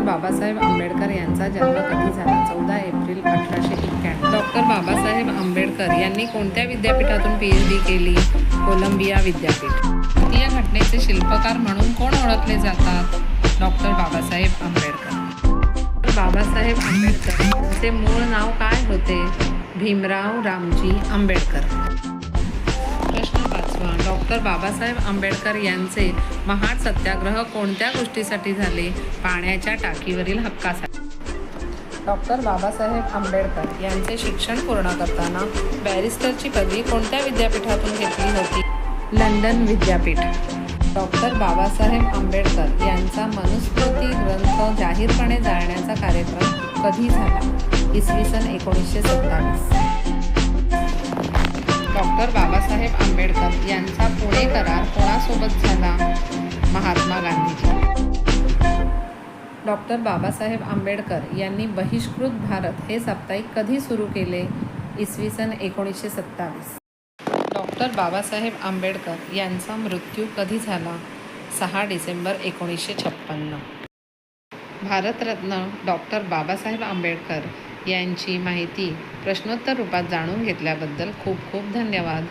बाबासाहेब आंबेडकर यांचा जन्म कधी झाला चौदा एप्रिल अठराशे एक्क्याण्णव डॉक्टर बाबासाहेब आंबेडकर यांनी कोणत्या विद्यापीठातून पी एच डी केली? कोलंबिया विद्यापीठ. भारतीय घटनेचे शिल्पकार म्हणून कोण ओळखले जातात? डॉक्टर बाबासाहेब आंबेडकर. बाबासाहेब आंबेडकर यांचे मूळ नाव काय होते? भीमराव रामजी आंबेडकर. डॉक्टर बाबासाहेब आंबेडकर यांचे महाड सत्याग्रह कोणत्या गोष्टीसाठी झाले? पाण्याच्या टाकीवरील हक्कासाठी. डॉक्टर बाबासाहेब आंबेडकर यांचे शिक्षण पूर्ण करताना बॅरिस्टरची पदवी कोणत्या विद्यापीठातून घेतली होती? लंडन विद्यापीठ. डॉक्टर बाबासाहेब आंबेडकर यांचा मनुस्मृती ग्रंथ जाहीरपणे जाळण्याचा कार्यक्रम कधी झाला? इसवी सन एकोणीसशे सत्तावीस. बाबासाहेब आंबेडकर यांचा पुणे करार कोणासोबत झाला? महात्मा गांधीजी डॉक्टर बाबासाहेब आंबेडकर यांनी बहिष्कृत भारत हे साप्ताहिक कधी सुरू केले? इसवी सन एकोणीसशे सत्तावीस. डॉक्टर बाबासाहेब आंबेडकर यांचा मृत्यू कधी झाला? सहा डिसेंबर एकोणीसशे छप्पन्न. भारतरत्न डॉक्टर बाबासाहेब आंबेडकर यांची माहिती प्रश्नोत्तर रूपात जाणून घेतल्याबद्दल खूप खूप धन्यवाद.